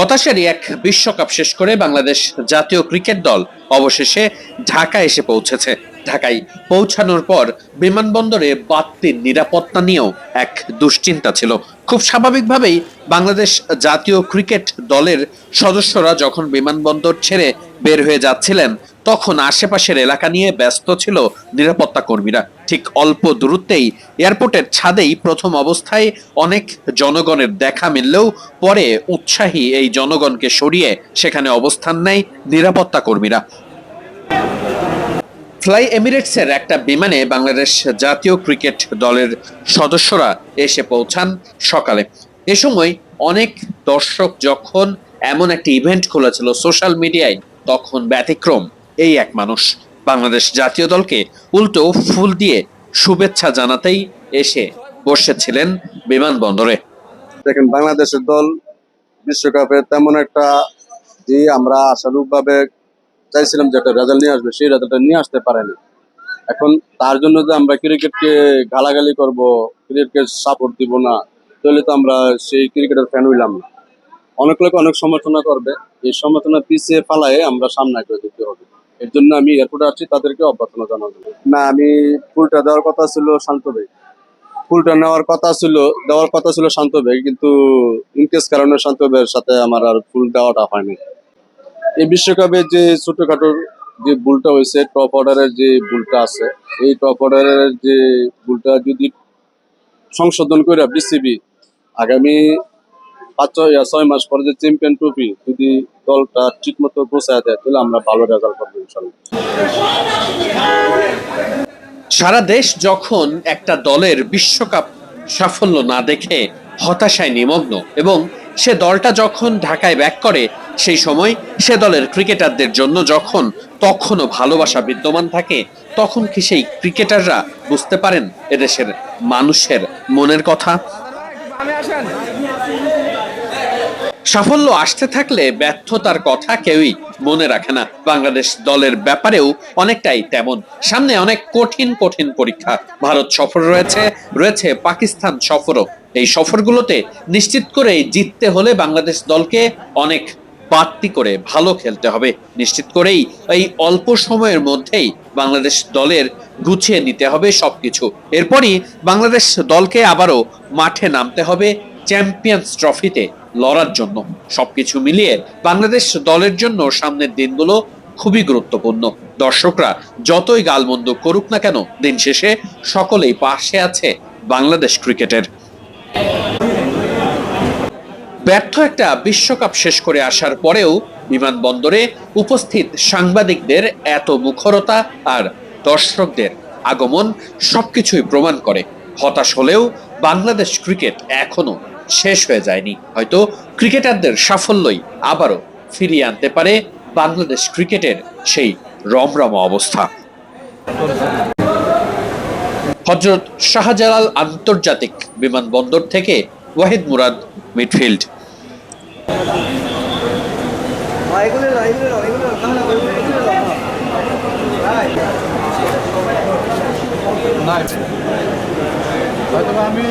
হতাশারই এক বিশ্বকাপ শেষ করে বাংলাদেশ জাতীয় ক্রিকেট দল অবশেষে ঢাকা এসে পৌঁছেছে। ঢাকায় পৌঁছানোর পর বিমানবন্দরে বাড়তির নিরাপত্তা নিয়েও এক দুশ্চিন্তা ছিল। খুব স্বাভাবিকভাবেই বাংলাদেশ জাতীয় ক্রিকেট দলের সদস্যরা যখন বিমানবন্দর ছেড়ে বের হয়ে যাচ্ছিলেন, তখন আশেপাশের এলাকা নিয়ে ব্যস্ত ছিল নিরাপত্তা কর্মীরা। ঠিক অল্প দূরত্বেই এয়ারপোর্টের ছাদেই প্রথম অবস্থায় অনেক জনগণের দেখা মিললেও পরে উৎসাহী এই জনগণকে সরিয়ে সেখানে অবস্থান নেয় নিরাপত্তা কর্মীরা। ফ্লাই এমিরেটসের একটা বিমানে বাংলাদেশ জাতীয় ক্রিকেট দলের সদস্যরা এসে পৌঁছান সকালে। এ সময় অনেক দর্শক যখন এমন একটি ইভেন্ট খুলেছিল সোশ্যাল মিডিয়ায় তখন ব্যতিক্রম। এই এক মানুষ বাংলাদেশ জাতীয় দলকে উল্টো ফুল দিয়ে শুভেচ্ছা জানাতেই এসে বসেছিলেন বিমানবন্দরে। দেখেন, বাংলাদেশের দল বিশ্বকাপে তেমন একটা যে আমরা আশানুরূপ ভাবে চাইছিলাম যে একটা রেজাল্ট নিয়ে আসবে, সেই রেজাল্টটা নিয়ে আসতে পারেনি। এখন তার জন্য যে আমরা ক্রিকেটকে গালাগালি করব ক্রিকেটকে সাপোর্ট দিব না, তাহলে তো আমরা সেই ক্রিকেটের ফ্যান হইলাম না। অনেক লোক অনেক সমালোচনা করবে। এই সমালোচনা পিছিয়ে ফালায় আমরা সামনে করে দিতে হবে। এর জন্য আমি এয়ারপোর্টে আসছি তাদেরকে অভ্যর্থনা জানাব। না আমি ফুলটা দেওয়ার কথা ছিল শান্ত ভাই। ফুলটা নেওয়ার কথা ছিল দেওয়ার কথা ছিল শান্ত ভাই কিন্তু ইনকেস কারণে শান্ত ভাইয়ের সাথে আমার আর ফুল দেওয়াটা হয়নি। এই বিশ্বকাপে যে ছোটখাটো যে ভুলটা হয়েছে টপ অর্ডারের যে ভুলটা আছে এই টপ অর্ডারের যে ভুলটা যদি সংশোধন করে বিসিবি আগামী পাঁচ ছয় ছয় মাস পরে যে চ্যাম্পিয়ন ট্রফি যদি দলটা ঠিক মতো পৌঁছায় দেয় তাহলে আমরা ভালো রেজাল্ট করব ইনশাল্লাহ সারা দেশ যখন একটা দলের বিশ্বকাপ সাফল্য না দেখে হতাশায় নিমগ্ন এবং সে দলটা যখন ঢাকায় ব্যাক করে সেই সময় সে দলের ক্রিকেটারদের জন্য যখন তখনও ভালোবাসা বিদ্যমান থাকে তখন কি সেই ক্রিকেটাররা বুঝতে পারেন এদেশের মানুষের মনের কথা? সাফল্য আসতে থাকলে ব্যর্থতার কথা কেউই মনে রাখে না। বাংলাদেশ দলের ব্যাপারেও অনেকটাই তেমন। সামনে অনেক কঠিন কঠিন পরীক্ষা। ভারত সফর রয়েছে রয়েছে পাকিস্তান সফরও। এই সফরগুলোতে নিশ্চিত করেই জিততে হলে বাংলাদেশ দলকে অনেক বাড়তি করে ভালো খেলতে হবে। নিশ্চিত করেই এই অল্প সময়ের মধ্যেই বাংলাদেশ দলের গুছিয়ে নিতে হবে সবকিছু। এরপরই বাংলাদেশ দলকে আবারও মাঠে নামতে হবে চ্যাম্পিয়ন্স ট্রফিতে। লড়ার জন্য। সবকিছু মিলিয়ে বাংলাদেশ দলের জন্য সামনের দিনগুলো খুবই গুরুত্বপূর্ণ। দর্শকরা যতই গালমন্দ করুক না কেন, দিন শেষে সকলেই পাশে আছে বাংলাদেশ ক্রিকেটের। ব্যর্থ একটা বিশ্বকাপ শেষ করে আসার পরেও বিমানবন্দরে উপস্থিত সাংবাদিকদের এত মুখরতা আর দর্শকদের আগমন সবকিছুই প্রমাণ করে। হতাশ হলেও বাংলাদেশ ক্রিকেট এখনও শেষ হয়ে যায়নি। হয়তো ক্রিকেটারদের সাফল্যই আবারও ফিরিয়ে আনতে পারে বাংলাদেশ ক্রিকেটের সেই রমরমা অবস্থা। হজরত শাহজালাল আন্তর্জাতিক বিমানবন্দর থেকে ওয়াহিদ মুরাদ, মিডফিল্ড। আমি